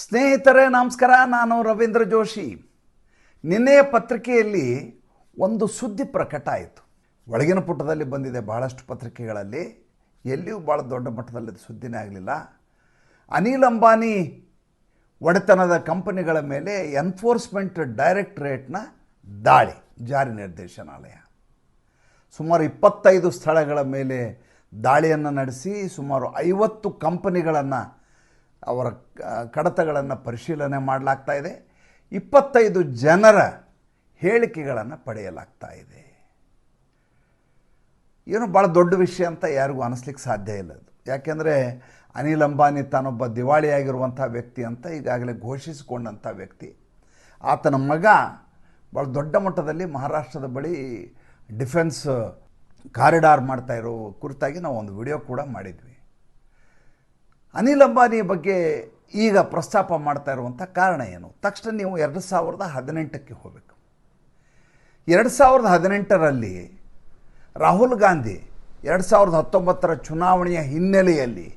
ಸ್ನೇಹಿತರೇ, ನಮಸ್ಕಾರ. ನಾನು ರವೀಂದ್ರ ಜೋಶಿ. ನಿನ್ನೆಯ ಪತ್ರಿಕೆಯಲ್ಲಿ ಒಂದು ಸುದ್ದಿ ಪ್ರಕಟ ಆಯಿತು. ಒಳಗಿನ ಪುಟದಲ್ಲಿ ಬಂದಿದೆ ಬಹಳಷ್ಟು ಪತ್ರಿಕೆಗಳಲ್ಲಿ. ಎಲ್ಲಿಯೂ ಭಾಳ ದೊಡ್ಡ ಮಟ್ಟದಲ್ಲಿ ಸುದ್ದಿನೇ ಆಗಲಿಲ್ಲ. ಅನಿಲ್ ಅಂಬಾನಿ ಒಡೆತನದ ಕಂಪನಿಗಳ ಮೇಲೆ ಎನ್ಫೋರ್ಸ್ಮೆಂಟ್ ಡೈರೆಕ್ಟ್ರೇಟ್ನ ದಾಳಿ, ಜಾರಿ ನಿರ್ದೇಶನಾಲಯ. ಸುಮಾರು ಇಪ್ಪತ್ತೈದು ಸ್ಥಳಗಳ ಮೇಲೆ ದಾಳಿಯನ್ನು ನಡೆಸಿ ಸುಮಾರು ಐವತ್ತು ಕಂಪನಿಗಳನ್ನು ಅವರ ಕಡತಗಳನ್ನು ಪರಿಶೀಲನೆ ಮಾಡಲಾಗ್ತಾ ಇದೆ. ಇಪ್ಪತ್ತೈದು ಜನರ ಹೇಳಿಕೆಗಳನ್ನು ಪಡೆಯಲಾಗ್ತಾ ಇದೆ. ಏನು ಭಾಳ ದೊಡ್ಡ ವಿಷಯ ಅಂತ ಯಾರಿಗೂ ಅನಿಸ್ಲಿಕ್ಕೆ ಸಾಧ್ಯ ಇಲ್ಲ ಅದು. ಯಾಕೆಂದರೆ ಅನಿಲ್ ಅಂಬಾನಿ ತಾನೊಬ್ಬ ದಿವಾಳಿಯಾಗಿರುವಂಥ ವ್ಯಕ್ತಿ ಅಂತ ಈಗಾಗಲೇ ಘೋಷಿಸಿಕೊಂಡಂಥ ವ್ಯಕ್ತಿ. ಆತನ ಮಗ ಭಾಳ ದೊಡ್ಡ ಮಟ್ಟದಲ್ಲಿ ಮಹಾರಾಷ್ಟ್ರದ ಬಳಿ ಡಿಫೆನ್ಸ್ ಕಾರಿಡಾರ್ ಮಾಡ್ತಾ ಇರೋ ಕುರಿತಾಗಿ ನಾವು ಒಂದು ವಿಡಿಯೋ ಕೂಡ ಮಾಡಿದ್ವಿ. ಅನಿಲ್ ಅಂಬಾನಿ ಬಗ್ಗೆ ಈಗ ಪ್ರಸ್ತಾಪ ಮಾಡ್ತಾ ಇರುವಂಥ ಕಾರಣ ಏನು? ತಕ್ಷಣ ನೀವು ಎರಡು ಸಾವಿರದ ಹದಿನೆಂಟಕ್ಕೆ ಹೋಗಬೇಕು. ಎರಡು ಸಾವಿರದ ಹದಿನೆಂಟರಲ್ಲಿ ರಾಹುಲ್ ಗಾಂಧಿ ಎರಡು ಸಾವಿರದ ಹತ್ತೊಂಬತ್ತರ ಚುನಾವಣೆಯ ಹಿನ್ನೆಲೆಯಲ್ಲಿ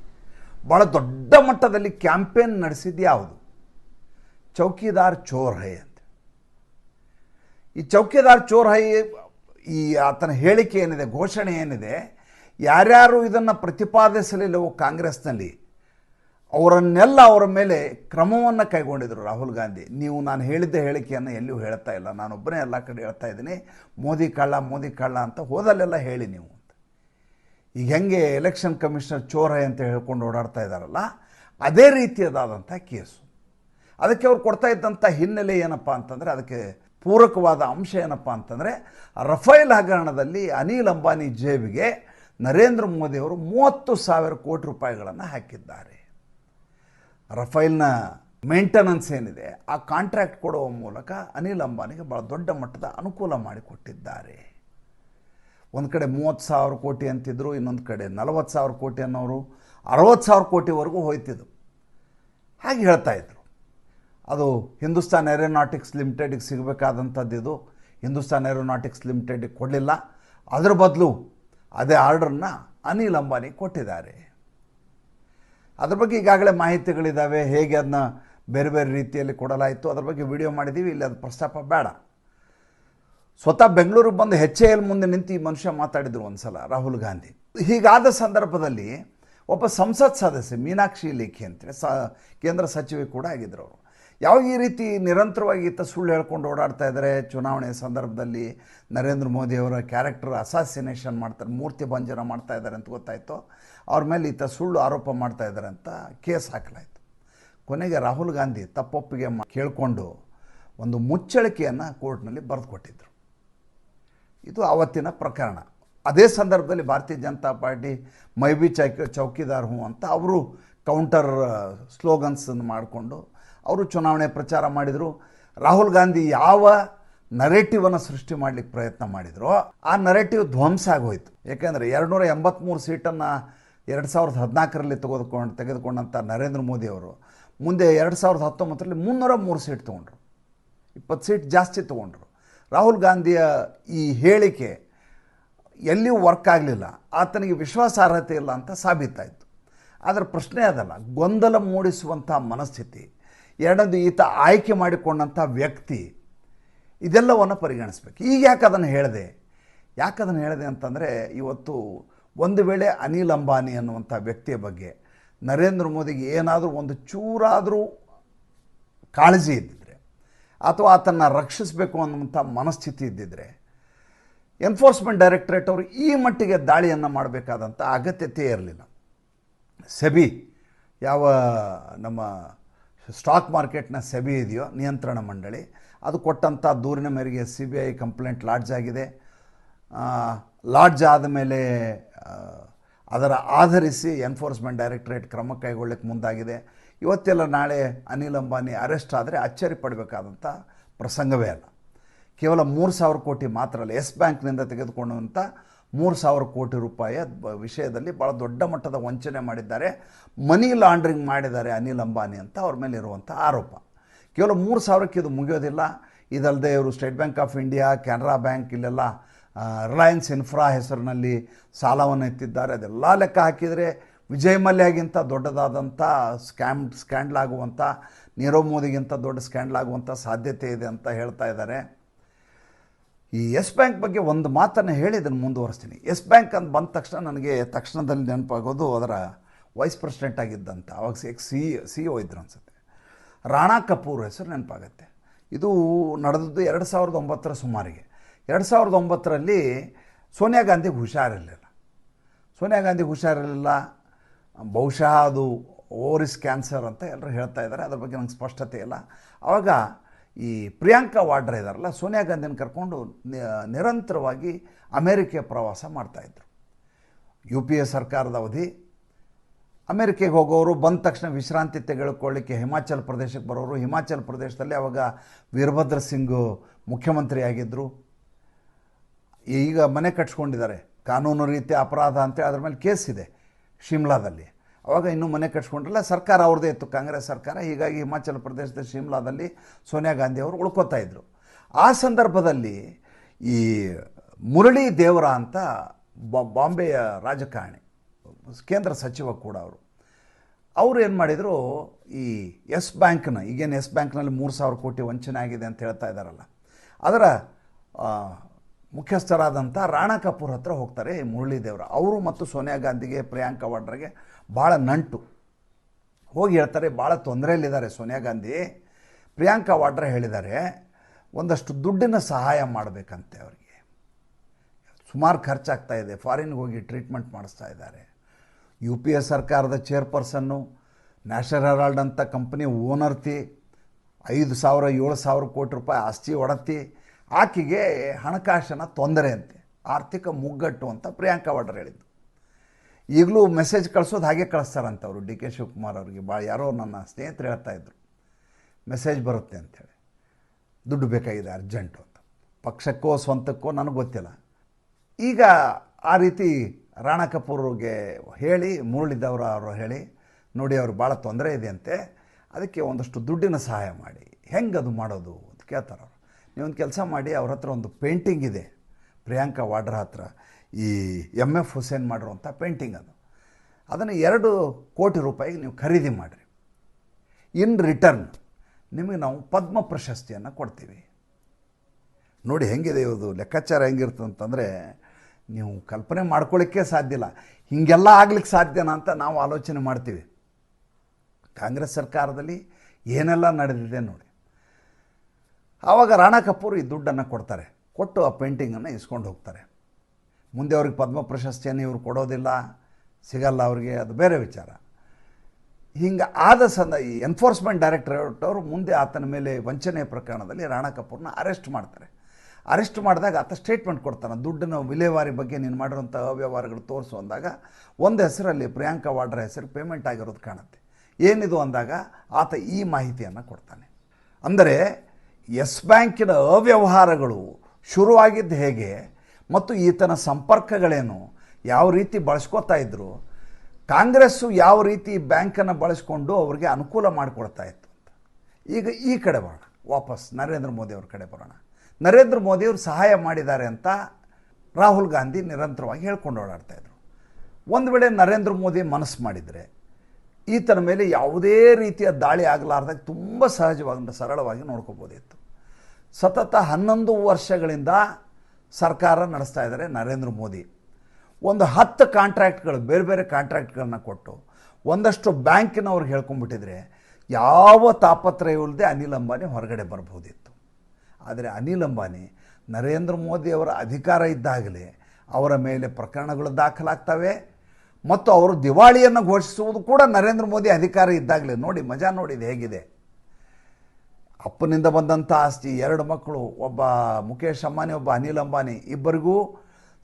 ಭಾಳ ದೊಡ್ಡ ಮಟ್ಟದಲ್ಲಿ ಕ್ಯಾಂಪೇನ್ ನಡೆಸಿದ್ದು ಯಾವುದು? ಚೌಕಿದಾರ್ ಚೋರ್ ಹೈ ಅಂತ. ಈ ಚೌಕಿದಾರ್ ಚೋರ್ ಹೈ ಈ ಆತನ ಹೇಳಿಕೆ ಏನಿದೆ, ಘೋಷಣೆ ಏನಿದೆ, ಯಾರ್ಯಾರು ಇದನ್ನು ಪ್ರತಿಪಾದಿಸಲಿಲ್ಲವೋ ಕಾಂಗ್ರೆಸ್ನಲ್ಲಿ ಅವರನ್ನೆಲ್ಲ ಅವರ ಮೇಲೆ ಕ್ರಮವನ್ನು ಕೈಗೊಂಡಿದ್ರು ರಾಹುಲ್ ಗಾಂಧಿ. ನೀವು ನಾನು ಹೇಳಿದ್ದ ಹೇಳಿಕೆಯನ್ನು ಎಲ್ಲಿಯೂ ಹೇಳ್ತಾ ಇಲ್ಲ. ನಾನೊಬ್ಬನೇ ಎಲ್ಲ ಕಡೆ ಹೇಳ್ತಾ ಇದ್ದೀನಿ, ಮೋದಿ ಕಳ್ಳ ಮೋದಿ ಕಳ್ಳ ಅಂತ ಹೋದಲ್ಲೆಲ್ಲ ಹೇಳಿ ನೀವು ಅಂತ. ಈಗ ಹೆಂಗೆ ಎಲೆಕ್ಷನ್ ಕಮಿಷನರ್ ಚೋರ ಅಂತ ಹೇಳ್ಕೊಂಡು ಓಡಾಡ್ತಾ ಇದ್ದಾರಲ್ಲ ಅದೇ ರೀತಿಯದಾದಂಥ ಕೇಸು. ಅದಕ್ಕೆ ಅವ್ರು ಕೊಡ್ತಾ ಇದ್ದಂಥ ಹಿನ್ನೆಲೆ ಏನಪ್ಪ ಅಂತಂದರೆ, ಅದಕ್ಕೆ ಪೂರಕವಾದ ಅಂಶ ಏನಪ್ಪ ಅಂತಂದರೆ, ರಫೈಲ್ ಹಗರಣದಲ್ಲಿ ಅನಿಲ್ ಅಂಬಾನಿ ಜೇಬಿಗೆ ನರೇಂದ್ರ ಮೋದಿಯವರು ಮೂವತ್ತು ಸಾವಿರ ಕೋಟಿ ರೂಪಾಯಿಗಳನ್ನು ಹಾಕಿದ್ದಾರೆ. ರಫೇಲ್ನ ಮೇಂಟೆನೆನ್ಸ್ ಏನಿದೆ, ಆ ಕಾಂಟ್ರಾಕ್ಟ್ ಕೊಡುವ ಮೂಲಕ ಅನಿಲ್ ಅಂಬಾನಿಗೆ ಭಾಳ ದೊಡ್ಡ ಮಟ್ಟದ ಅನುಕೂಲ ಮಾಡಿಕೊಟ್ಟಿದ್ದಾರೆ. ಒಂದು ಕಡೆ ಮೂವತ್ತು ಸಾವಿರ ಕೋಟಿ ಅಂತಿದ್ರು, ಇನ್ನೊಂದು ಕಡೆ ನಲವತ್ತು ಸಾವಿರ ಕೋಟಿ ಅನ್ನೋರು ಅರವತ್ತು ಸಾವಿರ ಕೋಟಿವರೆಗೂ ಹೋಯ್ತಿದ್ರು. ಹಾಗೆ ಹೇಳ್ತಾ ಇದ್ರು. ಅದು ಹಿಂದೂಸ್ತಾನ್ ಏರೋನಾಟಿಕ್ಸ್ ಲಿಮಿಟೆಡಿಗೆ ಸಿಗಬೇಕಾದಂಥದ್ದು ಇದು. ಹಿಂದೂಸ್ತಾನ್ ಏರೋನಾಟಿಕ್ಸ್ ಲಿಮಿಟೆಡಿಗೆ ಕೊಡಲಿಲ್ಲ. ಅದರ ಬದಲು ಅದೇ ಆರ್ಡ್ರನ್ನ ಅನಿಲ್ ಅಂಬಾನಿ ಕೊಟ್ಟಿದ್ದಾರೆ. ಅದ್ರ ಬಗ್ಗೆ ಈಗಾಗಲೇ ಮಾಹಿತಿಗಳಿದ್ದಾವೆ ಹೇಗೆ ಅದನ್ನ ಬೇರೆ ಬೇರೆ ರೀತಿಯಲ್ಲಿ ಕೊಡಲಾಯಿತು ಅದ್ರ ಬಗ್ಗೆ ವಿಡಿಯೋ ಮಾಡಿದ್ದೀವಿ ಇಲ್ಲಿ ಅದು ಪ್ರಸ್ತಾಪ ಬೇಡ. ಸ್ವತಃ ಬೆಂಗಳೂರಿಗೆ ಬಂದು ಎಚ್ ಮುಂದೆ ನಿಂತು ಈ ಮನುಷ್ಯ ಮಾತಾಡಿದ್ರು ಒಂದು ಸಲ ರಾಹುಲ್ ಗಾಂಧಿ. ಹೀಗಾದ ಸಂದರ್ಭದಲ್ಲಿ ಒಬ್ಬ ಸಂಸತ್ ಸದಸ್ಯೆ, ಮೀನಾಕ್ಷಿ ಲೇಖಿ ಅಂತೇಳಿ ಸ, ಕೇಂದ್ರ ಸಚಿವೆ ಕೂಡ ಆಗಿದ್ದರು ಅವರು. ಯಾವಾಗ ಈ ರೀತಿ ನಿರಂತರವಾಗಿ ಈತ ಸುಳ್ಳು ಹೇಳ್ಕೊಂಡು ಓಡಾಡ್ತಾ ಇದ್ದಾರೆ ಚುನಾವಣೆ ಸಂದರ್ಭದಲ್ಲಿ ನರೇಂದ್ರ ಮೋದಿಯವರ ಕ್ಯಾರೆಕ್ಟರ್ ಅಸಾಸಿನೇಷನ್ ಮಾಡ್ತಾರೆ, ಮೂರ್ತಿ ಭಂಜನ ಮಾಡ್ತಾ ಇದ್ದಾರೆ ಅಂತ ಗೊತ್ತಾಯಿತು. ಅವ್ರ ಮೇಲೆ ಈತ ಸುಳ್ಳು ಆರೋಪ ಮಾಡ್ತಾ ಇದ್ದಾರೆ ಅಂತ ಕೇಸ್ ಹಾಕಲಾಯಿತು. ಕೊನೆಗೆ ರಾಹುಲ್ ಗಾಂಧಿ ತಪ್ಪೊಪ್ಪಿಗೆ ಕೇಳಿಕೊಂಡು ಒಂದು ಮುಚ್ಚಳಿಕೆಯನ್ನು ಕೋರ್ಟ್ನಲ್ಲಿ ಬರೆದು ಕೊಟ್ಟಿದ್ದರು ಇದು ಆವತ್ತಿನ ಪ್ರಕರಣ. ಅದೇ ಸಂದರ್ಭದಲ್ಲಿ ಭಾರತೀಯ ಜನತಾ ಪಾರ್ಟಿ ಮೈ ಬಿ ಚೌಕ್ ಚೌಕಿದಾರ್ ಹೂ ಅಂತ ಅವರು ಕೌಂಟರ್ ಸ್ಲೋಗನ್ಸನ್ನು ಮಾಡಿಕೊಂಡು ಅವರು ಚುನಾವಣೆ ಪ್ರಚಾರ ಮಾಡಿದರು. ರಾಹುಲ್ ಗಾಂಧಿ ಯಾವ ನರೇಟಿವನ್ನು ಸೃಷ್ಟಿ ಮಾಡಲಿಕ್ಕೆ ಪ್ರಯತ್ನ ಮಾಡಿದ್ರು, ಆ ನರೇಟಿವ್ ಧ್ವಂಸ ಆಗೋಯ್ತು. ಏಕೆಂದರೆ ಎರಡುನೂರ ಎಂಬತ್ತ್ಮೂರು ಸೀಟನ್ನು ಎರಡು ಸಾವಿರದ ಹದಿನಾಲ್ಕರಲ್ಲಿ ತೆಗೆದುಕೊಂಡು ತೆಗೆದುಕೊಂಡಂಥ ನರೇಂದ್ರ ಮೋದಿ ಅವರು, ಮುಂದೆ ಎರಡು ಸಾವಿರದ ಹತ್ತೊಂಬತ್ತರಲ್ಲಿ ಮುನ್ನೂರ ಮೂರು ಸೀಟ್ ತೊಗೊಂಡ್ರು. ಇಪ್ಪತ್ತು ಸೀಟ್ ಜಾಸ್ತಿ ತೊಗೊಂಡ್ರು. ರಾಹುಲ್ ಗಾಂಧಿಯ ಈ ಹೇಳಿಕೆ ಎಲ್ಲಿಯೂ ವರ್ಕ್ ಆಗಲಿಲ್ಲ, ಆತನಿಗೆ ವಿಶ್ವಾಸಾರ್ಹತೆ ಇಲ್ಲ ಅಂತ ಸಾಬೀತಾಯಿತು. ಆದರೆ ಪ್ರಶ್ನೆ ಅದಲ್ಲ, ಗೊಂದಲ ಮೂಡಿಸುವಂಥ ಮನಸ್ಥಿತಿ ಎರಡನೇದು ಈತ ಆಯ್ಕೆ ಮಾಡಿಕೊಂಡಂಥ ವ್ಯಕ್ತಿ. ಇದೆಲ್ಲವನ್ನು ಪರಿಗಣಿಸ್ಬೇಕು. ಈಗ ಯಾಕೆ ಅದನ್ನು ಹೇಳಿದೆ? ಯಾಕೆ ಅದನ್ನು ಹೇಳಿದೆ ಅಂತಂದರೆ, ಇವತ್ತು ಒಂದು ವೇಳೆ ಅನಿಲ್ ಅಂಬಾನಿ ಅನ್ನುವಂಥ ವ್ಯಕ್ತಿಯ ಬಗ್ಗೆ ನರೇಂದ್ರ ಮೋದಿಗೆ ಏನಾದರೂ ಒಂದು ಚೂರಾದರೂ ಕಾಳಜಿ ಇದ್ದಿದ್ರೆ, ಅಥವಾ ಆತನ್ನು ರಕ್ಷಿಸಬೇಕು ಅನ್ನುವಂಥ ಮನಸ್ಥಿತಿ ಇದ್ದಿದ್ರೆ, ಎನ್ಫೋರ್ಸ್ಮೆಂಟ್ ಡೈರೆಕ್ಟರೇಟ್ ಅವರು ಈ ಮಟ್ಟಿಗೆ ದಾಳಿಯನ್ನು ಮಾಡಬೇಕಾದಂಥ ಅಗತ್ಯತೆ ಇರಲಿಲ್ಲ. ಸೆಬಿ, ಯಾವ ನಮ್ಮ ಸ್ಟಾಕ್ ಮಾರ್ಕೆಟ್ನ ಸೆಬಿ ಇದೆಯೋ, ನಿಯಂತ್ರಣ ಮಂಡಳಿ, ಅದು ಕೊಟ್ಟಂಥ ದೂರಿನ ಮೇರೆಗೆ C B I complaint lodge ಆಗಿದೆ. ಲಾಡ್ಜ್ ಆದಮೇಲೆ ಅದರ ಆಧರಿಸಿ ಎನ್ಫೋರ್ಸ್ಮೆಂಟ್ ಡೈರೆಕ್ಟರೇಟ್ ಕ್ರಮ ಕೈಗೊಳ್ಳಕ್ಕೆ ಮುಂದಾಗಿದೆ. ಇವತ್ತೆಲ್ಲ ನಾಳೆ ಅನಿಲ್ ಅಂಬಾನಿ ಅರೆಸ್ಟ್ ಆದರೆ ಅಚ್ಚರಿ ಪಡಬೇಕಾದಂಥ ಪ್ರಸಂಗವೇ ಅಲ್ಲ. ಕೇವಲ ಮೂರು ಸಾವಿರ ಕೋಟಿ ಮಾತ್ರ ಅಲ್ಲ ಎಸ್ ಬ್ಯಾಂಕ್ನಿಂದ ತೆಗೆದುಕೊಂಡಂಥ ಮೂರು ಸಾವಿರ ಕೋಟಿ ರೂಪಾಯಿ ವಿಷಯದಲ್ಲಿ ಭಾಳ ದೊಡ್ಡ ಮಟ್ಟದ ವಂಚನೆ ಮಾಡಿದ್ದಾರೆ. ಮನಿ ಲಾಂಡ್ರಿಂಗ್ ಮಾಡಿದ್ದಾರೆ ಅನಿಲ್ ಅಂಬಾನಿ ಅಂತ ಅವ್ರ ಮೇಲೆ ಇರುವಂಥ ಆರೋಪ. ಕೇವಲ ಮೂರು ಸಾವಿರಕ್ಕೆ ಇದು ಮುಗಿಯೋದಿಲ್ಲ. ಇದಲ್ಲದೆ ಇವರು State Bank of India, Canara bank ಇಲ್ಲೆಲ್ಲ ರಿಲಯನ್ಸ್ ಇನ್ಫ್ರಾ ಹೆಸರಿನಲ್ಲಿ ಸಾಲವನ್ನು ಎತ್ತಿದ್ದಾರೆ. ಅದೆಲ್ಲ ಲೆಕ್ಕ ಹಾಕಿದರೆ ವಿಜಯ್ ಮಲ್ಯಗಿಂತ ದೊಡ್ಡದಾದಂಥ ಸ್ಕ್ಯಾಮ್, ಸ್ಕ್ಯಾಂಡ್ಲ್ ಆಗುವಂಥ, ನೀರವ್ ಮೋದಿಗಿಂತ ದೊಡ್ಡ ಸ್ಕ್ಯಾಂಡ್ಲ್ ಆಗುವಂಥ ಸಾಧ್ಯತೆ ಇದೆ ಅಂತ ಹೇಳ್ತಾ ಇದ್ದಾರೆ. ಈ ಎಸ್ ಬ್ಯಾಂಕ್ ಬಗ್ಗೆ ಒಂದು ಮಾತನ್ನು ಹೇಳಿ ಇದನ್ನು ಮುಂದುವರಿಸ್ತೀನಿ. ಎಸ್ ಬ್ಯಾಂಕ್ ಅಂತ ಬಂದ ತಕ್ಷಣ ನನಗೆ ತಕ್ಷಣದಲ್ಲಿ ನೆನಪಾಗೋದು ಅದರ ವೈಸ್ ಪ್ರೆಸಿಡೆಂಟ್ ಆಗಿದ್ದಂಥ ಅವಾಗ ಎಕ್ಸ್ ಸಿ ಸಿ ಒ ಇದ್ರು ಅನ್ಸುತ್ತೆ. ರಾಣಾ ಕಪೂರ್ ಹೆಸರು ನೆನಪಾಗತ್ತೆ. ಇದು ನಡೆದದ್ದು ಎರಡು ಸಾವಿರದ ಒಂಬತ್ತರ ಸುಮಾರಿಗೆ. ಎರಡು ಸಾವಿರದ ಒಂಬತ್ತರಲ್ಲಿ ಸೋನಿಯಾ ಗಾಂಧಿಗೆ ಹುಷಾರಿರಲಿಲ್ಲ. ಸೋನಿಯಾ ಗಾಂಧಿಗೆ ಹುಷಾರಿರಲಿಲ್ಲ. ಬಹುಶಃ ಅದು ಓರಿಸ್ ಕ್ಯಾನ್ಸರ್ ಅಂತ ಎಲ್ಲರೂ ಹೇಳ್ತಾ ಇದ್ದಾರೆ. ಅದ್ರ ಬಗ್ಗೆ ನಂಗೆ ಸ್ಪಷ್ಟತೆ ಇಲ್ಲ. ಆವಾಗ ಈ ಪ್ರಿಯಾಂಕಾ ವಾಡ್ರಾ ಇದ್ದಾರಲ್ಲ ಸೋನಿಯಾ ಗಾಂಧಿನ ಕರ್ಕೊಂಡು ನಿರಂತರವಾಗಿ ಅಮೇರಿಕೆ ಪ್ರವಾಸ ಮಾಡ್ತಾಯಿದ್ರು ಯು ಪಿ ಎ ಸರ್ಕಾರದ ಅವಧಿ. ಅಮೇರಿಕೆಗೆ ಹೋಗೋರು ಬಂದ ತಕ್ಷಣ ವಿಶ್ರಾಂತಿ ತೆಗೆದುಕೊಳ್ಳಿಕ್ಕೆ ಹಿಮಾಚಲ್ ಪ್ರದೇಶಕ್ಕೆ ಬರೋರು, ಹಿಮಾಚಲ್ ಪ್ರದೇಶದಲ್ಲಿ ಅವಾಗ ವೀರಭದ್ರ ಸಿಂಗ್ ಮುಖ್ಯಮಂತ್ರಿ ಆಗಿದ್ದರು ಈಗ ಮನೆ ಕಟ್ಸ್ಕೊಂಡಿದ್ದಾರೆ. ಕಾನೂನು ರೀತಿ ಅಪರಾಧ ಅಂತೇಳಿ ಅದ್ರ ಮೇಲೆ ಕೇಸ್ ಇದೆ ಶಿಮ್ಲಾದಲ್ಲಿ. ಅವಾಗ ಇನ್ನೂ ಮನೆ ಕಟ್ಸ್ಕೊಂಡ್ರಲ್ಲ ಸರ್ಕಾರ ಅವ್ರದ್ದೇ ಇತ್ತು, ಕಾಂಗ್ರೆಸ್ ಸರ್ಕಾರ. ಹೀಗಾಗಿ ಹಿಮಾಚಲ ಪ್ರದೇಶದ ಶಿಮ್ಲಾದಲ್ಲಿ ಸೋನಿಯಾ ಗಾಂಧಿ ಅವರು ಉಳ್ಕೋತಾ ಇದ್ದರು ಆ ಸಂದರ್ಭದಲ್ಲಿ ಈ ಮುರಳಿ ದೇವರ ಅಂತ ಬಾಂಬೆಯ ರಾಜಕಾರಣಿ, ಕೇಂದ್ರ ಸಚಿವ ಕೂಡ ಅವರು. ಅವರು ಏನು ಮಾಡಿದರು, ಈ ಎಸ್ ಬ್ಯಾಂಕ್ನ, ಈಗೇನು ಎಸ್ ಬ್ಯಾಂಕ್ನಲ್ಲಿ ಮೂರು ಸಾವಿರ ಕೋಟಿ ವಂಚನೆ ಆಗಿದೆ ಅಂತ ಹೇಳ್ತಾ ಇದ್ದಾರಲ್ಲ ಅದರ ಮುಖ್ಯಸ್ಥರಾದಂಥ ರಾಣಾ ಕಪೂರ್ ಹತ್ರ ಹೋಗ್ತಾರೆ. ಮುರಳೀದೇವರ, ಅವರು ಮತ್ತು ಸೋನಿಯಾ ಗಾಂಧಿಗೆ ಪ್ರಿಯಾಂಕಾ ವಾಡ್ರಾಗೆ ಭಾಳ ನಂಟು. ಹೋಗಿ ಹೇಳ್ತಾರೆ, ಭಾಳ ತೊಂದರೆಯಲ್ಲಿದ್ದಾರೆ ಸೋನಿಯಾ ಗಾಂಧಿ. ಪ್ರಿಯಾಂಕಾ ವಾಡ್ರಾ ಹೇಳಿದ್ದಾರೆ, ಒಂದಷ್ಟು ದುಡ್ಡಿನ ಸಹಾಯ ಮಾಡಬೇಕಂತೆ ಅವರಿಗೆ. ಸುಮಾರು ಖರ್ಚಾಗ್ತಾ ಇದೆ, ಫಾರಿನ್ಗೆ ಹೋಗಿ ಟ್ರೀಟ್ಮೆಂಟ್ ಮಾಡಿಸ್ತಾ ಇದ್ದಾರೆ. ಯು ಪಿ ಎ ಸರ್ಕಾರದ ಚೇರ್ಪರ್ಸನ್ನು, ನ್ಯಾಷನಲ್ ಹೆರಾಲ್ಡ್ ಅಂತ ಕಂಪ್ನಿ ಓನರ್ತಿ, ಐದು ಸಾವಿರ, ಏಳು ಸಾವಿರ ಕೋಟಿ ರೂಪಾಯಿ ಆಸ್ತಿ ಒಡತಿ ಆಕೆಗೆ ಹಣಕಾಸಿನ ತೊಂದರೆ ಅಂತೆ, ಆರ್ಥಿಕ ಮುಗ್ಗಟ್ಟು ಅಂತ ಪ್ರಿಯಾಂಕಾ ವಾಡ್ರ್ ಹೇಳಿದ್ದು. ಈಗಲೂ ಮೆಸೇಜ್ ಕಳಿಸೋದು ಹಾಗೆ ಕಳಿಸ್ತಾರಂತೆ ಅವರು. ಡಿ ಕೆ ಶಿವಕುಮಾರ್ ಅವರಿಗೆ ಭಾಳ ಯಾರೋ ನನ್ನ ಸ್ನೇಹಿತರು ಹೇಳ್ತಾ ಇದ್ರು. ಮೆಸೇಜ್ ಬರುತ್ತೆ ಅಂಥೇಳಿ ದುಡ್ಡು ಬೇಕಾಗಿದೆ, ಅರ್ಜೆಂಟು ಅಂತ. ಪಕ್ಷಕ್ಕೋ ಸ್ವಂತಕ್ಕೋ ನನಗೆ ಗೊತ್ತಿಲ್ಲ. ಈಗ ಆ ರೀತಿ ರಾಣಾ ಕಪೂರ್ಗೆ ಹೇಳಿ ಮುರಳಿದವರ ಅವರು ಹೇಳಿ, ನೋಡಿ ಅವ್ರು ಭಾಳ ತೊಂದರೆ ಇದೆ ಅಂತೆ, ಅದಕ್ಕೆ ಒಂದಷ್ಟು ದುಡ್ಡಿನ ಸಹಾಯ ಮಾಡಿ. ಹೆಂಗೆ ಅದು ಮಾಡೋದು ಅಂತ ಕೇಳ್ತಾರೆ ಅವರು. ನೀವೊಂದು ಕೆಲಸ ಮಾಡಿ ಅವ್ರ ಹತ್ರ ಒಂದು ಪೇಂಟಿಂಗ್ ಇದೆ. ಪ್ರಿಯಾಂಕಾ ವಾಡ್ರ ಹತ್ರ. ಈ ಎಂ ಎಫ್ ಹುಸೇನ್ ಮಾಡಿರುವಂಥ ಪೇಂಟಿಂಗ್ ಅದು. ಅದನ್ನು ಎರಡು ಕೋಟಿ ರೂಪಾಯಿಗೆ ನೀವು ಖರೀದಿ ಮಾಡಿರಿ. ಇನ್ ರಿಟರ್ನ್ ನಿಮಗೆ ನಾವು ಪದ್ಮ ಪ್ರಶಸ್ತಿಯನ್ನು ಕೊಡ್ತೀವಿ. ನೋಡಿ ಹೆಂಗಿದೆ ಇವ್ರದ್ದು ಲೆಕ್ಕಾಚಾರ ಹೆಂಗಿರ್ತದೆ ಅಂತಂದರೆ ನೀವು ಕಲ್ಪನೆ ಮಾಡ್ಕೊಳ್ಳಿಕ್ಕೆ ಸಾಧ್ಯ ಇಲ್ಲ. ಹೀಗೆಲ್ಲ ಆಗ್ಲಿಕ್ಕೆ ಸಾಧ್ಯನಾ ಅಂತ ನಾವು ಆಲೋಚನೆ ಮಾಡ್ತೀವಿ. ಕಾಂಗ್ರೆಸ್ ಸರ್ಕಾರದಲ್ಲಿ ಏನೆಲ್ಲ ನಡೆದಿದೆ ನೋಡಿ. ಆವಾಗ ರಾಣಾ ಕಪೂರ್ ಈ ದುಡ್ಡನ್ನು ಕೊಡ್ತಾರೆ. ಕೊಟ್ಟು ಆ ಪೇಂಟಿಂಗನ್ನು ಇಸ್ಕೊಂಡು ಹೋಗ್ತಾರೆ. ಮುಂದೆ ಅವ್ರಿಗೆ ಪದ್ಮ ಪ್ರಶಸ್ತಿಯನ್ನು ಇವರು ಕೊಡೋದಿಲ್ಲ, ಸಿಗಲ್ಲ ಅವ್ರಿಗೆ, ಅದು ಬೇರೆ ವಿಚಾರ. ಹಿಂಗೆ ಆದ ಸಂದ, ಈ ಎನ್ಫೋರ್ಸ್ಮೆಂಟ್ ಡೈರೆಕ್ಟರೇಟ್ ಅವರು ಮುಂದೆ ಆತನ ಮೇಲೆ ವಂಚನೆ ಪ್ರಕರಣದಲ್ಲಿ ರಾಣಾ ಕಪೂರ್ನ ಅರೆಸ್ಟ್ ಮಾಡ್ತಾರೆ. ಅರೆಸ್ಟ್ ಮಾಡಿದಾಗ ಆತ ಸ್ಟೇಟ್ಮೆಂಟ್ ಕೊಡ್ತಾನೆ ದುಡ್ಡಿನ ವಿಲೇವಾರಿ ಬಗ್ಗೆ ನೀನು ಮಾಡಿರೋಂಥ ಅವ್ಯವಹಾರಗಳು ತೋರಿಸು ಅಂದಾಗ ಒಂದು ಹೆಸರಲ್ಲಿ ಪ್ರಿಯಾಂಕಾ ವಾಡ್ರ ಹೆಸರು ಪೇಮೆಂಟ್ ಆಗಿರೋದು ಕಾಣುತ್ತೆ. ಏನಿದು ಅಂದಾಗ ಆತ ಈ ಮಾಹಿತಿಯನ್ನು ಕೊಡ್ತಾನೆ. ಅಂದರೆ ಎಸ್ ಬ್ಯಾಂಕಿನ ಅವ್ಯವಹಾರಗಳು ಶುರುವಾಗಿದ್ದು ಹೇಗೆ ಮತ್ತು ಈತನ ಸಂಪರ್ಕಗಳೇನು, ಯಾವ ರೀತಿ ಬಳಸ್ಕೋತಾ ಇದ್ದರು ಕಾಂಗ್ರೆಸ್ಸು ಯಾವ ರೀತಿ ಬ್ಯಾಂಕನ್ನು ಬಳಸ್ಕೊಂಡು ಅವರಿಗೆ ಅನುಕೂಲ ಮಾಡಿಕೊಡ್ತಾ ಇತ್ತು ಅಂತ. ಈಗ ಈ ಕಡೆ ಬರೋಣ, ವಾಪಸ್ ನರೇಂದ್ರ ಮೋದಿ ಅವ್ರ ಕಡೆ ಬರೋಣ. ನರೇಂದ್ರ ಮೋದಿಯವರು ಸಹಾಯ ಮಾಡಿದ್ದಾರೆ ಅಂತ ರಾಹುಲ್ ಗಾಂಧಿ ನಿರಂತರವಾಗಿ ಹೇಳ್ಕೊಂಡು ಓಡಾಡ್ತಾ ಇದ್ರು. ಒಂದು ವೇಳೆ ನರೇಂದ್ರ ಮೋದಿ ಮನಸ್ಸು ಮಾಡಿದರೆ, ಈತನ ಮೇಲೆ ಯಾವುದೇ ರೀತಿಯ ದಾಳಿ ಆಗಲಾರ್ದಾಗ ತುಂಬ ಸಹಜವಾಗಿ, ಸರಳವಾಗಿ ನೋಡ್ಕೋಬೋದಿತ್ತು. ಸತತ ಹನ್ನೊಂದು ವರ್ಷಗಳಿಂದ ಸರ್ಕಾರ ನಡೆಸ್ತಾ ಇದ್ದಾರೆ ನರೇಂದ್ರ ಮೋದಿ. ಒಂದು ಹತ್ತು ಕಾಂಟ್ರಾಕ್ಟ್ಗಳು, ಬೇರೆ ಬೇರೆ ಕಾಂಟ್ರಾಕ್ಟ್ಗಳನ್ನ ಕೊಟ್ಟು ಒಂದಷ್ಟು ಬ್ಯಾಂಕಿನವ್ರಿಗೆ ಹೇಳ್ಕೊಂಡ್ಬಿಟ್ಟಿದ್ರೆ ಯಾವ ತಾಪತ್ರಯ ಇಲ್ಲದೆ ಅನಿಲ್ ಅಂಬಾನಿ ಹೊರಗಡೆ ಬರ್ಬೋದಿತ್ತು. ಆದರೆ ಅನಿಲ್ ಅಂಬಾನಿ ನರೇಂದ್ರ ಮೋದಿಯವರ ಅಧಿಕಾರ ಇದ್ದಾಗಲೇ ಅವರ ಮೇಲೆ ಪ್ರಕರಣಗಳು ದಾಖಲಾಗ್ತವೆ ಮತ್ತು ಅವರು ದಿವಾಳಿಯನ್ನು ಘೋಷಿಸುವುದು ಕೂಡ ನರೇಂದ್ರ ಮೋದಿ ಅಧಿಕಾರ ಇದ್ದಾಗಲೇ. ನೋಡಿ, ಮಜಾ ನೋಡಿದೆ ಹೇಗಿದೆ? ಅಪ್ಪನಿಂದ ಬಂದಂಥ ಆಸ್ತಿ, ಎರಡು ಮಕ್ಕಳು, ಒಬ್ಬ ಮುಖೇಶ್ ಅಂಬಾನಿ, ಒಬ್ಬ ಅನಿಲ್ ಅಂಬಾನಿ, ಇಬ್ಬರಿಗೂ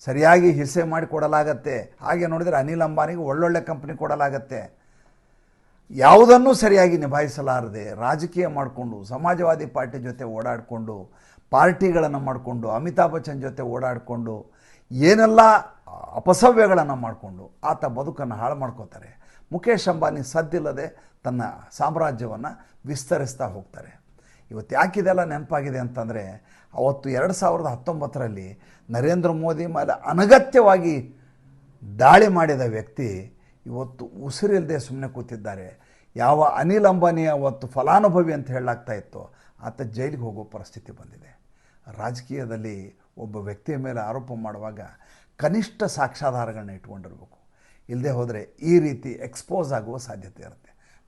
ಸರಿಯಾಗಿ ಹಿಸ್ಸೆ ಮಾಡಿ ಕೊಡಲಾಗತ್ತೆ. ಹಾಗೆ ನೋಡಿದರೆ ಅನಿಲ್ ಅಂಬಾನಿಗೆ ಒಳ್ಳೊಳ್ಳೆ ಕಂಪ್ನಿ ಕೊಡಲಾಗತ್ತೆ. ಯಾವುದನ್ನೂ ಸರಿಯಾಗಿ ನಿಭಾಯಿಸಲಾರದೆ ರಾಜಕೀಯ ಮಾಡಿಕೊಂಡು, ಸಮಾಜವಾದಿ ಪಾರ್ಟಿ ಜೊತೆ ಓಡಾಡಿಕೊಂಡು, ಪಾರ್ಟಿಗಳನ್ನು ಮಾಡಿಕೊಂಡು, ಅಮಿತಾಬ್ ಬಚ್ಚನ್ ಜೊತೆ ಓಡಾಡಿಕೊಂಡು, ಏನೆಲ್ಲ ಅಪಸವ್ಯಗಳನ್ನು ಮಾಡಿಕೊಂಡು ಆತ ಬದುಕನ್ನು ಹಾಳು ಮಾಡ್ಕೋತಾರೆ. ಮುಖೇಶ್ ಅಂಬಾನಿ ಸದ್ದಿಲ್ಲದೆ ತನ್ನ ಸಾಮ್ರಾಜ್ಯವನ್ನು ವಿಸ್ತರಿಸ್ತಾ ಹೋಗ್ತಾರೆ. ಇವತ್ತು ಯಾಕಿದೆಲ್ಲ ನೆನಪಾಗಿದೆ ಅಂತಂದರೆ, ಅವತ್ತು ಎರಡು ಸಾವಿರದ ಹತ್ತೊಂಬತ್ತರಲ್ಲಿ ನರೇಂದ್ರ ಮೋದಿ ಮೇಲೆ ಅನಗತ್ಯವಾಗಿ ದಾಳಿ ಮಾಡಿದ ವ್ಯಕ್ತಿ ಇವತ್ತು ಉಸಿರಿಲ್ಲದೆ ಸುಮ್ಮನೆ ಕೂತಿದ್ದಾರೆ. ಯಾವ ಅನಿಲ್ ಅಂಬಾನಿ ಅವತ್ತು ಫಲಾನುಭವಿ ಅಂತ ಹೇಳಲಾಗ್ತಾ ಇತ್ತು, ಆತ ಜೈಲಿಗೆ ಹೋಗೋ ಪರಿಸ್ಥಿತಿ ಬಂದಿದೆ. ರಾಜಕೀಯದಲ್ಲಿ ಒಬ್ಬ ವ್ಯಕ್ತಿಯ ಮೇಲೆ ಆರೋಪ ಮಾಡುವಾಗ ಕನಿಷ್ಠ ಸಾಕ್ಷ್ಯಾಧಾರಗಳನ್ನ ಇಟ್ಕೊಂಡಿರಬೇಕು. ಇಲ್ಲದೆ ಹೋದರೆ ಈ ರೀತಿ ಎಕ್ಸ್ಪೋಸ್ ಆಗುವ ಸಾಧ್ಯತೆ ಇರುತ್ತೆ.